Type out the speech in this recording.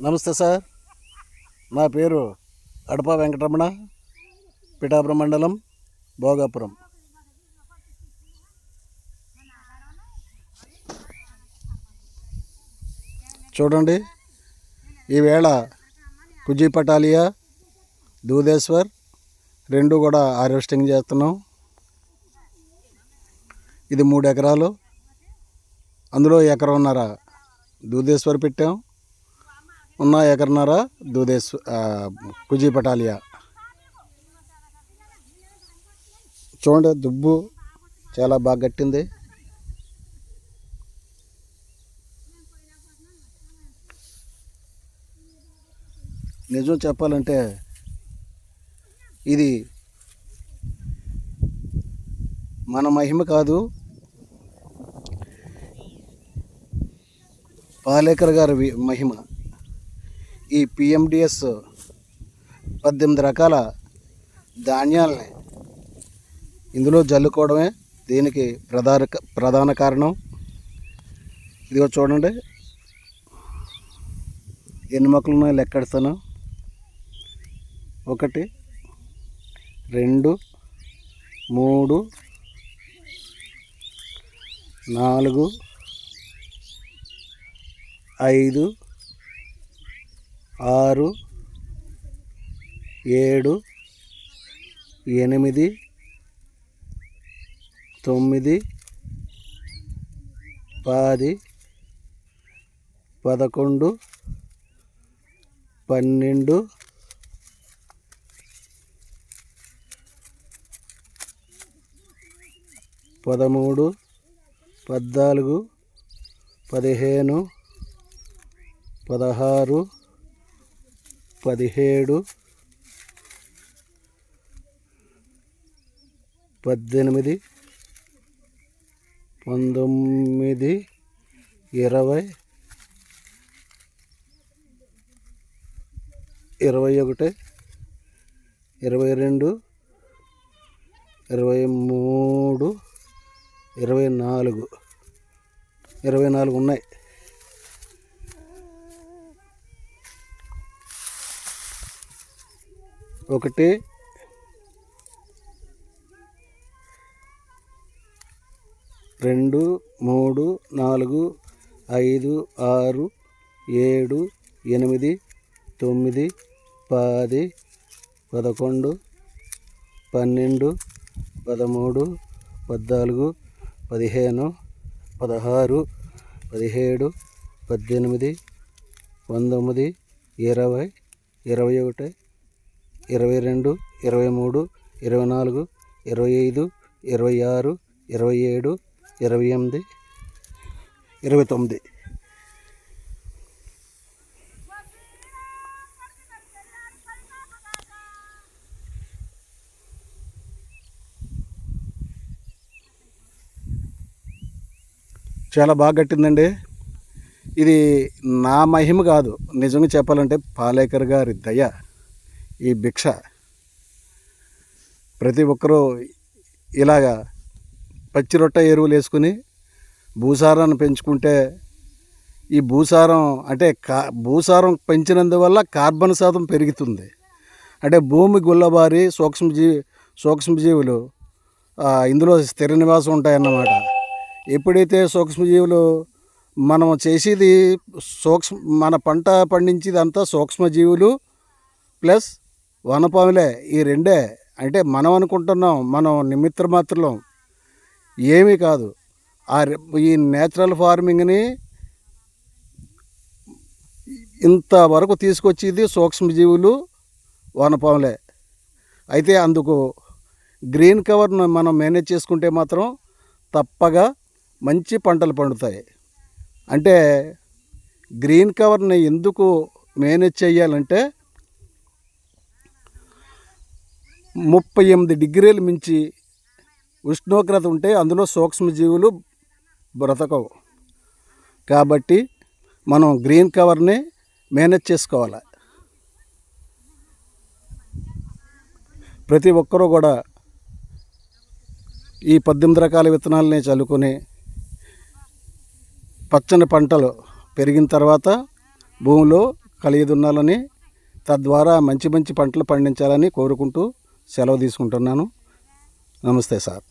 నమస్తే సార్. నా పేరు అడప వెంకటరమణ పిఠాపురం మండలం భోగాపురం. చూడండి ఈవేళ కుజీ పటాలియా దూదేశ్వర్ రెండు కూడా హార్వెస్టింగ్ చేస్తున్నాం. ఇది మూడు ఎకరాలు. అందులో ఎకరన్నర దూదేశ్వర్ పెట్టాం. ఉన్న ఎకరన్నర దూదేశ్ కుజీ పటాలియా చూడండి దుబ్బు చాలా బాగా గట్టింది. నిజం చెప్పాలంటే ఇది మన మహిమ కాదు. పాలేకర్ గారి వి- మహిమ. ఈ పిఎండిఎస్ పద్దెనిమిది రకాల ధాన్యాలని ఇందులో జల్లుకోవడమే దీనికి ప్రధాన ప్రధాన కారణం. ఇదిగో చూడండి. ఎన్ని మొక్కలు ఉన్నాయో ఒకటి రెండు మూడు నాలుగు ఐదు ఆరు ఏడు ఎనిమిది తొమ్మిది పది పదకొండు పన్నెండు పదమూడు పద్నాలుగు పదిహేను పదహారు పదిహేడు పద్దెనిమిది పంతొమ్మిది ఇరవై ఇరవై ఒకటి ఇరవై రెండు ఇరవై మూడు ఇరవై నాలుగు ఇరవై నాలుగు ఉన్నాయి. ఒకటి. రెండు మూడు నాలుగు ఐదు ఆరు ఏడు ఎనిమిది తొమ్మిది పది పదకొండు పన్నెండు పదమూడు పద్నాలుగు పదిహేను పదహారు పదిహేడు పద్దెనిమిది పంతొమ్మిది ఇరవై ఇరవై ఒకటి. ఇరవై రెండు ఇరవై మూడు ఇరవై నాలుగు ఇరవై ఐదు ఇరవై ఆరు ఇరవై ఏడు ఇరవై ఎనిమిది ఇరవై తొమ్మిది చాలా బాగా కట్టిందండి. ఇది నా మహిమ కాదు. నిజంగా చెప్పాలంటే పాలేకర్ గారి దయ. ఈ భిక్ష. ప్రతి ఒక్కరూ ఇలాగా పచ్చి రొట్ట ఎరువులు వేసుకుని భూసారాన్ని పెంచుకుంటే ఈ భూసారం అంటే కా భూసారం పెంచినందువల్ల కార్బన్ శాతం పెరుగుతుంది. అంటే భూమి గుల్లబారి సూక్ష్మజీవి సూక్ష్మజీవులు ఇందులో స్థిర నివాసం ఉంటాయన్నమాట. ఎప్పుడైతే సూక్ష్మజీవులు మనం చేసేది సూక్ష్మ మన పంట పండించేది అంతా సూక్ష్మజీవులు ప్లస్ వనపాములే ఈ రెండే. అంటే మనం అనుకుంటున్నాం మనం నిమిత్ర మాత్రం ఏమీ కాదు. ఆ ఈ నేచురల్ ఫార్మింగ్ని ఇంతవరకు తీసుకొచ్చేది సూక్ష్మజీవులు వనపాములే. అయితే అందుకు గ్రీన్ కవర్ను మనం మేనేజ్ చేసుకుంటే మాత్రం తప్పగా మంచి పంటలు పండుతాయి. అంటే గ్రీన్ కవర్ని ఎందుకు మేనేజ్ చేయాలంటే ముప్పై ఎనిమిది డిగ్రీలు మించి ఉష్ణోగ్రత ఉంటే అందులో సూక్ష్మజీవులు బ్రతకవు. కాబట్టి మనం గ్రీన్ కవర్ని మేనేజ్ చేసుకోవాలి. ప్రతి ఒక్కరూ కూడా ఈ పద్దెనిమిది రకాల విత్తనాలని చల్లుకొని పచ్చని పంటలు పెరిగిన తర్వాత భూమిలో కలిగి ఉండాలని తద్వారా మంచి మంచి పంటలు పండించాలని కోరుకుంటూ సెలవు తీసుకుంటున్నాను. నమస్తే సార్.